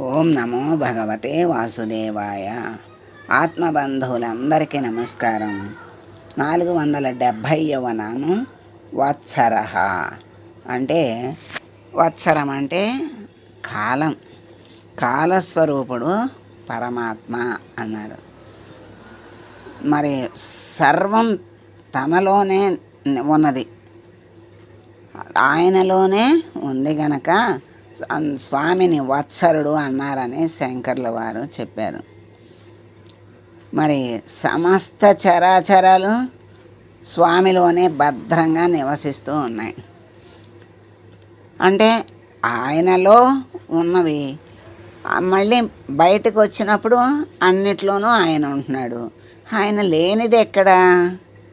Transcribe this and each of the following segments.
ఓం నమో భగవతే వాసుదేవాయ. ఆత్మబంధువులందరికీ నమస్కారం. నాలుగు వందల డెబ్భై యవనాను వత్సర. అంటే వత్సరం అంటే కాలం. కాలస్వరూపుడు పరమాత్మ అన్నారు. మరి సర్వం తనలోనే ఉన్నది. ఆయనలోనే ఉంది గనక స్వామిని వత్సరుడు అన్నారని శంకర్ల వారు చెప్పారు. మరి సమస్త చరాచరాలు స్వామిలోనే భద్రంగా నివసిస్తూ ఉన్నాయి. అంటే ఆయనలో ఉన్నవి మళ్ళీ బయటకు వచ్చినప్పుడు అన్నిట్లోనూ ఆయన ఉంటున్నాడు. ఆయన లేనిది ఎక్కడా?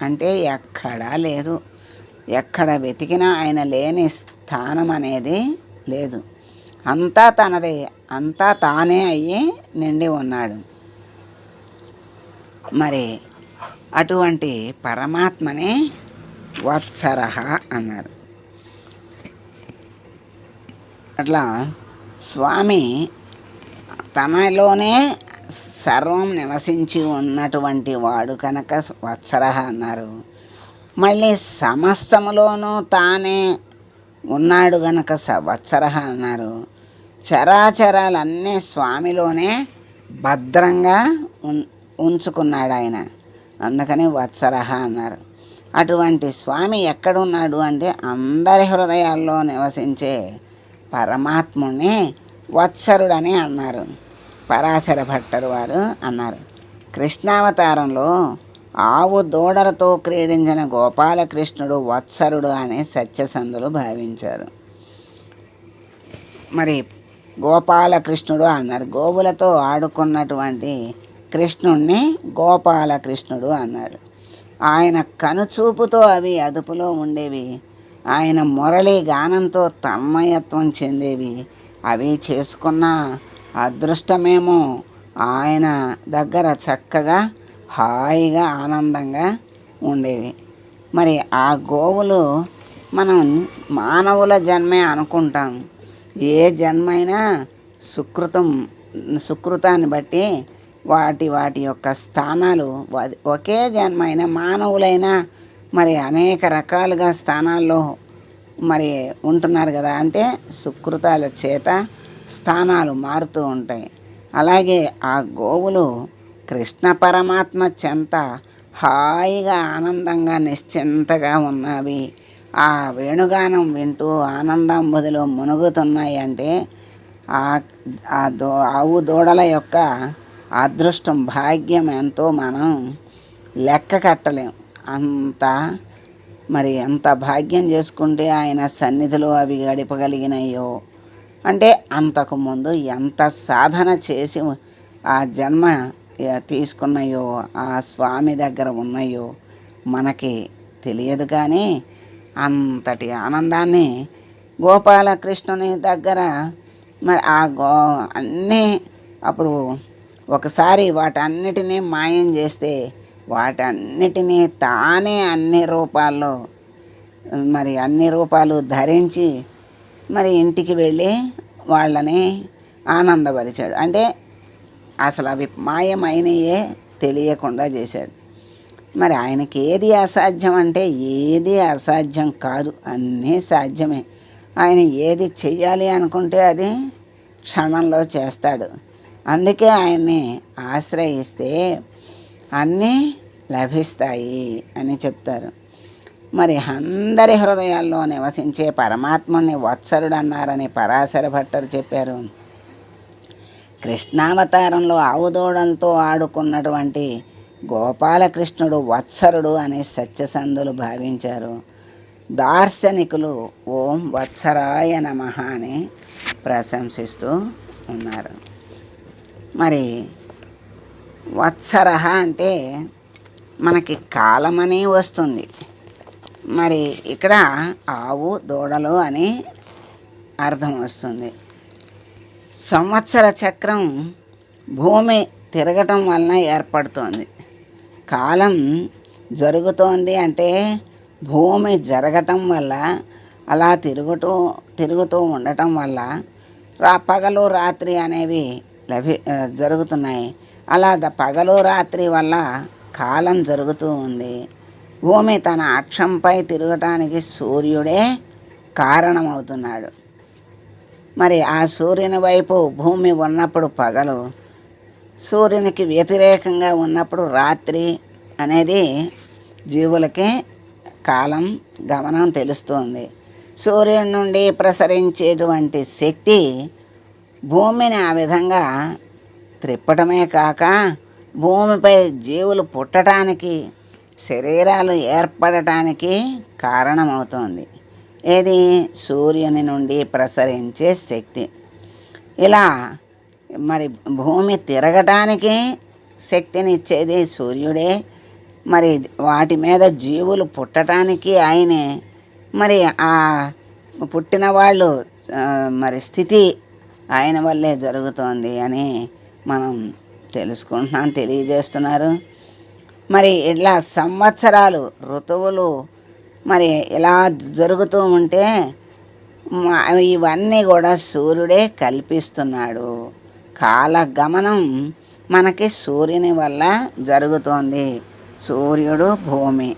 అంటే ఎక్కడా లేదు. ఎక్కడ వెతికినా ఆయన లేని స్థానం అనేది లేదు. అంతా తనదే. అంతా తానే అయ్యి నిండి ఉన్నాడు. మరి అటువంటి పరమాత్మనే వత్సరహ అన్నారు. అట్లా స్వామి తనలోనే సర్వం నివసించి ఉన్నటువంటి వాడు కనుక వత్సర అన్నారు. మళ్ళీ సమస్తములోనూ తానే ఉన్నాడు గనక స వత్సర అన్నారు. చరాచరాలన్నీ స్వామిలోనే భద్రంగా ఉన్ ఉంచుకున్నాడు ఆయన. అందుకని వత్సరహ అన్నారు. అటువంటి స్వామి ఎక్కడున్నాడు అంటే అందరి హృదయాల్లో నివసించే పరమాత్ముని వత్సరుడని అన్నారు. పరాశర భట్టరు వారు అన్నారు. కృష్ణావతారంలో ఆవు దూడలతో క్రీడించిన గోపాలకృష్ణుడు వత్సరుడు అని సత్యసంధులు భావించారు. మరి గోపాలకృష్ణుడు అన్నారు గోవులతో ఆడుకున్నటువంటి కృష్ణుణ్ణి గోపాలకృష్ణుడు అన్నారు ఆయన కనుచూపుతో అవి అదుపులో ఉండేవి. ఆయన మురళి గానంతో తన్మయత్వం చెందేవి. అవి చేసుకున్న అదృష్టమేమో ఆయన దగ్గర చక్కగా హాయిగా ఆనందంగా ఉండేవి. మరి ఆ గోవులు మనం మానవుల జన్మే అనుకుంటాం. ఏ జన్మైనా సుకృతం సుకృతాన్ని బట్టి వాటి వాటి యొక్క స్థానాలు ఒకే జన్మైన మానవులైనా మరి అనేక రకాలుగా స్థానాల్లో మరి ఉంటున్నారు కదా. అంటే సుకృతాల చేత స్థానాలు మారుతూ ఉంటాయి. అలాగే ఆ గోవులు కృష్ణ పరమాత్మ చెంత హాయిగా ఆనందంగా నిశ్చింతగా ఉన్నవి. ఆ వేణుగానం వింటూ ఆనందం బదులు మునుగుతున్నాయి అంటే ఆ ఆ దో ఆవు దూడల యొక్క అదృష్టం భాగ్యం ఎంతో మనం లెక్క కట్టలేం. అంత మరి ఎంత భాగ్యం చేసుకుంటే ఆయన సన్నిధిలో అవి గడపగలిగినాయో. అంటే అంతకుముందు ఎంత సాధన చేసి ఆ జన్మ తీసుకున్నాయో ఆ స్వామి దగ్గర ఉన్నాయో మనకి తెలియదు కానీ అంతటి ఆనందాన్ని గోపాలకృష్ణుని దగ్గర మరి ఆ గో అన్నీ అప్పుడు ఒకసారి వాటన్నిటినీ మాయం చేస్తే వాటన్నిటినీ తానే అన్ని రూపాల్లో మరి అన్ని రూపాలు ధరించి మరి ఇంటికి వెళ్ళి వాళ్ళని ఆనందపరిచాడు. అంటే అసలు అవి మాయమైనయే తెలియకుండా చేశాడు. మరి ఆయనకి ఏది అసాధ్యం అంటే ఏది అసాధ్యం కాదు అన్నీ సాధ్యమే. ఆయన ఏది చెయ్యాలి అనుకుంటే అది క్షణంలో చేస్తాడు. అందుకే ఆయన్ని ఆశ్రయిస్తే అన్నీ లభిస్తాయి అని చెప్తారు. మరి అందరి హృదయాల్లో నివసించే పరమాత్ముని వత్సరుడు అన్నారని పరాశర భట్టరు చెప్పారు. కృష్ణావతారంలో ఆవుదోడలతో ఆడుకున్నటువంటి గోపాలకృష్ణుడు వత్సరుడు అని సత్యసంధులు భావించారు. దార్శనికులు ఓం వత్సరాయ నమ అని ప్రశంసిస్తూ ఉన్నారు. మరి వత్సర అంటే మనకి కాలమని వస్తుంది. మరి ఇక్కడ ఆవు దూడలు అని అర్థం వస్తుంది. సంవత్సర చక్రం భూమి తిరగటం వలన ఏర్పడుతోంది. కాలం జరుగుతోంది అంటే భూమి జరగటం వల్ల అలా తిరుగుతూ తిరుగుతూ ఉండటం వల్ల రా పగలు రాత్రి అనేవి లభి జరుగుతున్నాయి. అలా ద పగలు రాత్రి వల్ల కాలం జరుగుతూ ఉంది. భూమి తన అక్షంపై తిరగటానికి సూర్యుడే కారణమవుతున్నాడు. మరి ఆ సూర్యుని వైపు భూమి ఉన్నప్పుడు పగలు సూర్యునికి వ్యతిరేకంగా ఉన్నప్పుడు రాత్రి అనేది జీవులకి కాలం గమనం తెలుస్తుంది. సూర్యుని నుండి ప్రసరించేటువంటి శక్తి భూమిని ఆ విధంగా త్రిప్పటమే కాక భూమిపై జీవులు పుట్టడానికి శరీరాలు ఏర్పడటానికి కారణమవుతోంది. ఏది? సూర్యుని నుండి ప్రసరించే శక్తి. ఇలా మరి భూమి తిరగటానికి శక్తినిచ్చేది సూర్యుడే. మరి వాటి మీద జీవులు పుట్టడానికి ఆయనే మరి ఆ పుట్టిన వాళ్ళు మరి స్థితి ఆయన వల్లే జరుగుతోంది అని మనం తెలుసుకుంటున్నాం తెలియజేస్తున్నారు. మరి ఇట్లా సంవత్సరాలు ఋతువులు మరి ఇలా జరుగుతూ ఉంటే ఇవన్నీ కూడా సూర్యుడే కల్పిస్తున్నాడు. కాలగమనం మనకి సూర్యుని వల్ల జరుగుతోంది. సూర్యుడు భూమి.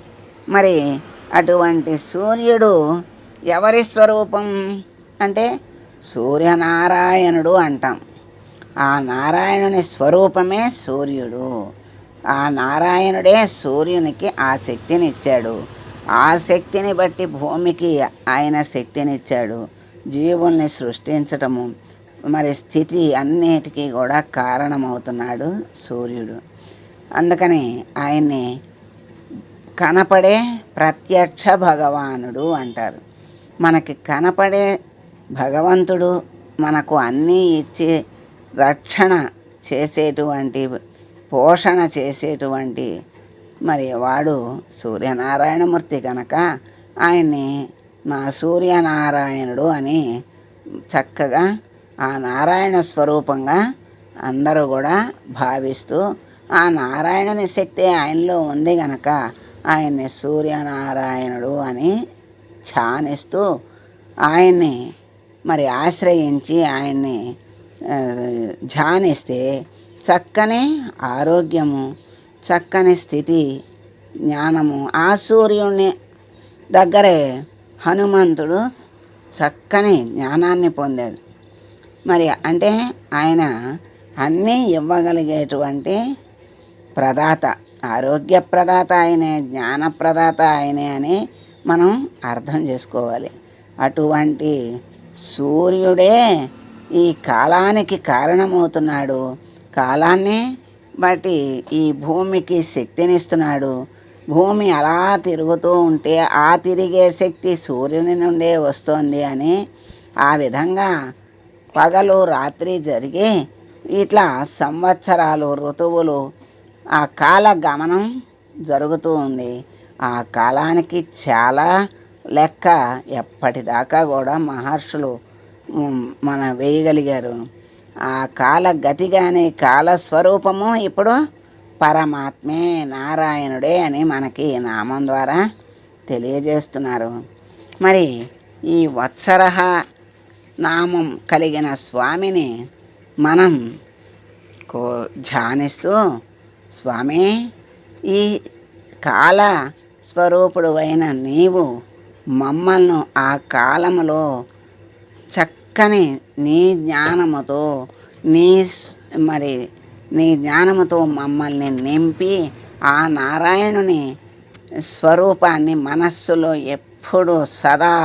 మరి అటువంటి సూర్యుడు ఎవరి స్వరూపం? అంటే సూర్యనారాయణుడు అంటాం. ఆ నారాయణుని స్వరూపమే సూర్యుడు. ఆ నారాయణుడే సూర్యునికి ఆ శక్తిని ఇచ్చాడు ఆ శక్తిని బట్టి భూమికి ఆయన శక్తినిచ్చాడు. జీవుల్ని సృష్టించటము మరి స్థితి అన్నిటికీ కూడా కారణమవుతున్నాడు సూర్యుడు. అందుకని ఆయన్ని కనపడే ప్రత్యక్ష భగవానుడు అంటారు. మనకి కనపడే భగవంతుడు మనకు అన్నీ ఇచ్చి రక్షణ చేసేటువంటి పోషణ చేసేటువంటి మరి వాడు సూర్యనారాయణమూర్తి కనుక ఆయన్ని మా సూర్యనారాయణుడు అని చక్కగా ఆ నారాయణ స్వరూపంగా అందరూ కూడా భావిస్తూ ఆ నారాయణని శక్తి ఆయనలో ఉంది గనక ఆయన్ని సూర్యనారాయణుడు అని ఛానిస్తూ ఆయన్ని మరి ఆశ్రయించి ఆయన్ని ధ్యానిస్తే చక్కని ఆరోగ్యము చక్కని స్థితి జ్ఞానము. ఆ సూర్యుని దగ్గరే హనుమంతుడు చక్కని జ్ఞానాన్ని పొందాడు. మరి అంటే ఆయన అన్నీ ఇవ్వగలిగేటువంటి ప్రదాత ఆరోగ్య ప్రదాత ఆయనే జ్ఞాన ప్రదాత ఆయనే అని మనం అర్థం చేసుకోవాలి. అటువంటి సూర్యుడే ఈ కాలానికి కారణమవుతున్నాడు. కాలాన్ని బట్టి ఈ భూమికి శక్తినిస్తున్నాడు. భూమి అలా తిరుగుతూ ఉంటే ఆ తిరిగే శక్తి సూర్యుని నుండే వస్తోంది అని ఆ విధంగా పగలు రాత్రి జరిగి ఇట్లా సంవత్సరాలు ఋతువులు ఆ కాల గమనం జరుగుతూ ఉంది. ఆ కాలానికి చాలా లెక్క ఎప్పటిదాకా కూడా మహర్షులు మన వేయగలిగారు. ఆ కాల గతిగానే కాల స్వరూపము ఇప్పుడు పరమాత్మే నారాయణుడే అని మనకి నామం ద్వారా తెలియజేస్తున్నారు. మరి ఈ వత్సరహ నామం కలిగిన స్వామిని మనం కో ధ్యానిస్తూ స్వామి ఈ కాల స్వరూపుడు అయిన నీవు మమ్మల్ని ఆ కాలములో కానీ నీ జ్ఞానముతో నీ మరి నీ జ్ఞానముతో మమ్మల్ని నింపి ఆ నారాయణుని స్వరూపాన్ని మనస్సులో ఎప్పుడు సదా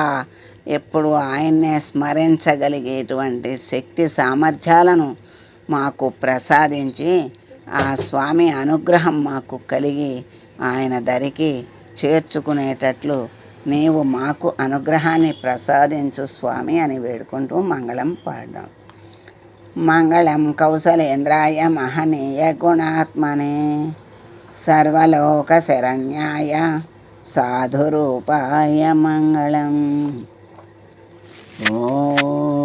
ఎప్పుడు ఆయన్నే స్మరించగలిగేటువంటి శక్తి సామర్థ్యాలను మాకు ప్రసాదించి ఆ స్వామి అనుగ్రహం మాకు కలిగి ఆయన దరికి చేర్చుకునేటట్లు నీవు మాకు అనుగ్రహాన్ని ప్రసాదించు స్వామి అని వేడుకుంటూ మంగళం పాడదాం. మంగళం కౌశలేంద్రాయ మహనీయ గుణాత్మనే సర్వలోక శరణ్యాయ సాధురూపాయ మంగళం. ఓ